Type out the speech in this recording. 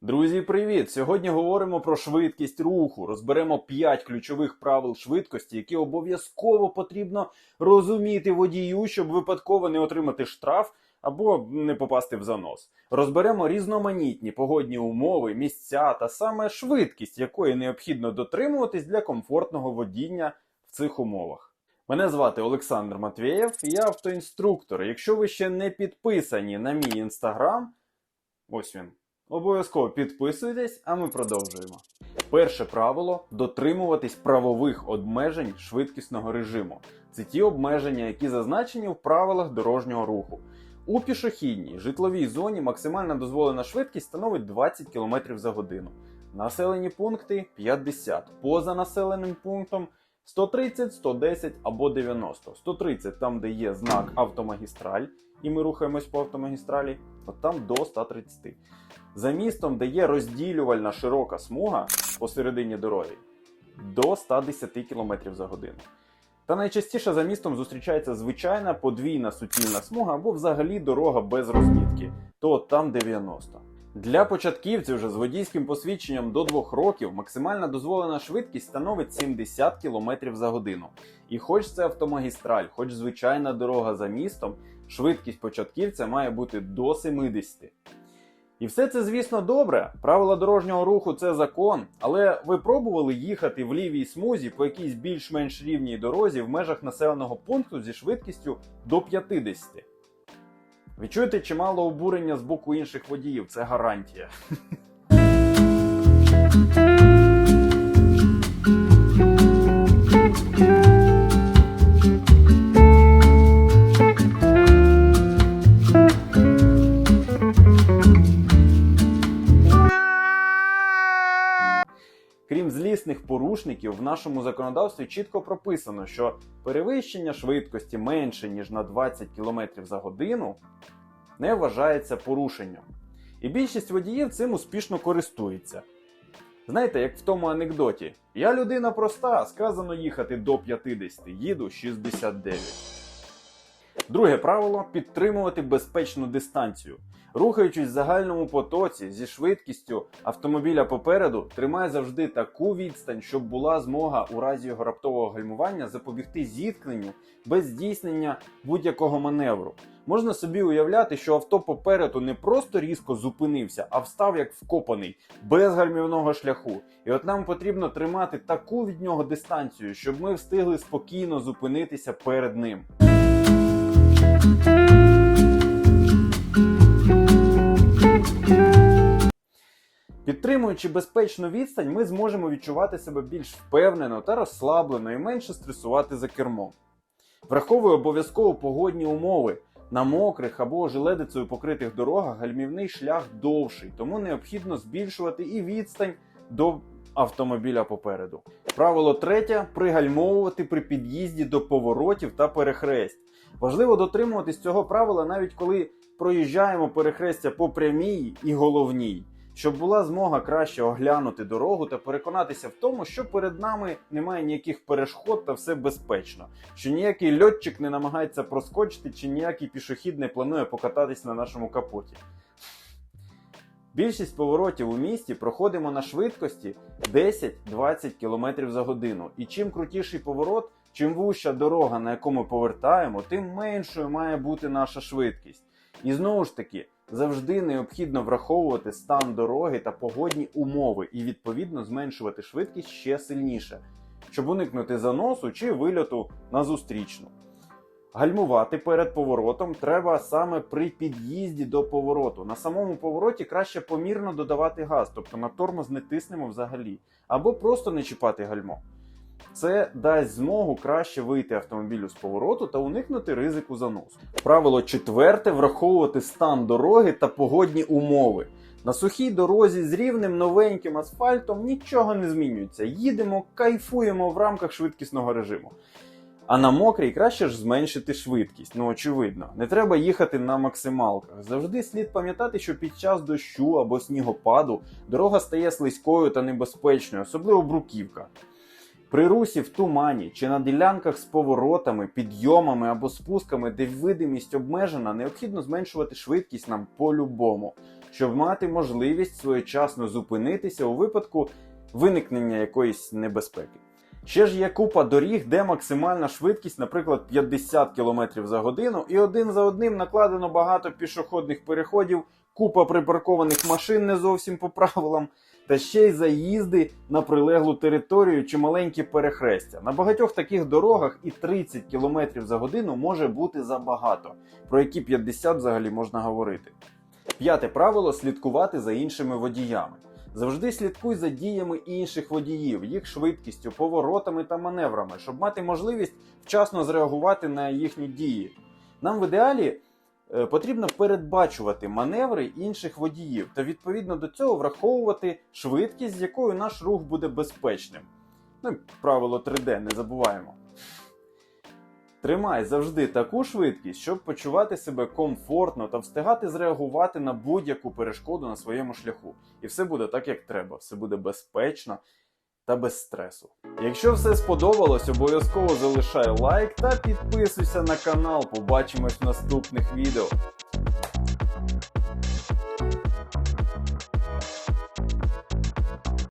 Друзі, привіт! Сьогодні говоримо про швидкість руху. Розберемо 5 ключових правил швидкості, які обов'язково потрібно розуміти водію, щоб випадково не отримати штраф або не попасти в занос. Розберемо різноманітні погодні умови, місця та саме швидкість, якої необхідно дотримуватись для комфортного водіння в цих умовах. Мене звати Олександр Матвєєв, я автоінструктор. Якщо ви ще не підписані на мій інстаграм, ось він. Обов'язково підписуйтесь, а ми продовжуємо. Перше правило дотримуватись правових обмежень швидкісного режиму. Це ті обмеження, які зазначені в правилах дорожнього руху. У пішохідній житловій зоні максимальна дозволена швидкість становить 20 км за годину. Населені пункти 50. Поза населеним пунктом 130, 110 або 90. 130 там, де є знак автомагістраль, і ми рухаємось по автомагістралі, от там до 130. За містом, де є розділювальна широка смуга посередині дороги, до 110 км за годину. Та найчастіше за містом зустрічається звичайна подвійна суцільна смуга або взагалі дорога без розмітки, то там 90. Для початківців же з водійським посвідченням до 2 років максимальна дозволена швидкість становить 70 км за годину. І хоч це автомагістраль, хоч звичайна дорога за містом, швидкість початківця має бути до 70. І все це, звісно, добре. Правила дорожнього руху це закон, але ви пробували їхати в лівій смузі по якійсь більш-менш рівній дорозі в межах населеного пункту зі швидкістю до 50. Відчуєте чимало обурення з боку інших водіїв, це гарантія. Крім порушників, в нашому законодавстві чітко прописано, що перевищення швидкості менше ніж на 20 км за годину не вважається порушенням. І більшість водіїв цим успішно користується. Знаєте, як в тому анекдоті: Я людина проста, сказано їхати до 50, їду 69. Друге правило підтримувати безпечну дистанцію. Рухаючись в загальному потоці зі швидкістю автомобіля попереду, тримай завжди таку відстань, щоб була змога у разі його раптового гальмування запобігти зіткненню без здійснення будь-якого маневру. Можна собі уявляти, що авто попереду не просто різко зупинився, а встав як вкопаний, без гальмівного шляху. І от нам потрібно тримати таку від нього дистанцію, щоб ми встигли спокійно зупинитися перед ним. Підтримуючи безпечну відстань, ми зможемо відчувати себе більш впевнено та розслаблено і менше стресувати за кермом. Враховуй обов'язково погодні умови. На мокрих або желедицею покритих дорогах гальмівний шлях довший, тому необхідно збільшувати і відстань до автомобіля попереду. Правило третє пригальмовувати при під'їзді до поворотів та перехресть. Важливо дотримуватись цього правила навіть коли проїжджаємо перехрестя по прямій і головній, щоб була змога краще оглянути дорогу та переконатися в тому, що перед нами немає ніяких перешкод та все безпечно, що ніякий льотчик не намагається проскочити, чи ніякий пішохід не планує покататись на нашому капоті. Більшість поворотів у місті проходимо на швидкості 10-20 км за годину. І чим крутіший поворот, чим вуща дорога, на яку ми повертаємо, тим меншою має бути наша швидкість. І знову ж таки, завжди необхідно враховувати стан дороги та погодні умови і відповідно зменшувати швидкість ще сильніше, щоб уникнути заносу чи вильоту на зустрічну. Гальмувати перед поворотом треба саме при під'їзді до повороту. На самому повороті краще помірно додавати газ, тобто на тормоз не тиснемо взагалі, або просто не чіпати гальмо. Це дасть змогу краще вийти автомобілю з повороту та уникнути ризику заносу. Правило четверте враховувати стан дороги та погодні умови. На сухій дорозі з рівним новеньким асфальтом нічого не змінюється. Їдемо, кайфуємо в рамках швидкісного режиму. А на мокрій краще ж зменшити швидкість. Ну очевидно, не треба їхати на максималках. Завжди слід пам'ятати, що під час дощу або снігопаду дорога стає слизькою та небезпечною, особливо бруківка. При русі в тумані чи на ділянках з поворотами, підйомами або спусками, де видимість обмежена, необхідно зменшувати швидкість нам по-любому. щоб мати можливість своєчасно зупинитися у випадку виникнення якоїсь небезпеки. Ще ж є купа доріг, де максимальна швидкість, наприклад, 50 км за годину, і один за одним накладено багато пішохідних переходів, купа припаркованих машин не зовсім по правилам, та ще й заїзди на прилеглу територію чи маленькі перехрестя. На багатьох таких дорогах і 30 км за годину може бути забагато, про які 50 взагалі можна говорити. П'яте правило слідкувати за іншими водіями. Завжди слідкуй за діями інших водіїв, їх швидкістю, поворотами та маневрами, щоб мати можливість вчасно зреагувати на їхні дії. Нам в ідеалі потрібно передбачувати маневри інших водіїв та відповідно до цього враховувати швидкість, з якою наш рух буде безпечним. Ну, правило 3D не забуваємо. Тримай завжди таку швидкість, щоб почувати себе комфортно та встигати зреагувати на будь-яку перешкоду на своєму шляху. І все буде так, як треба, все буде безпечно та без стресу. Якщо все сподобалось, обов'язково залишай лайк та підписуйся на канал. Побачимось в наступних відео.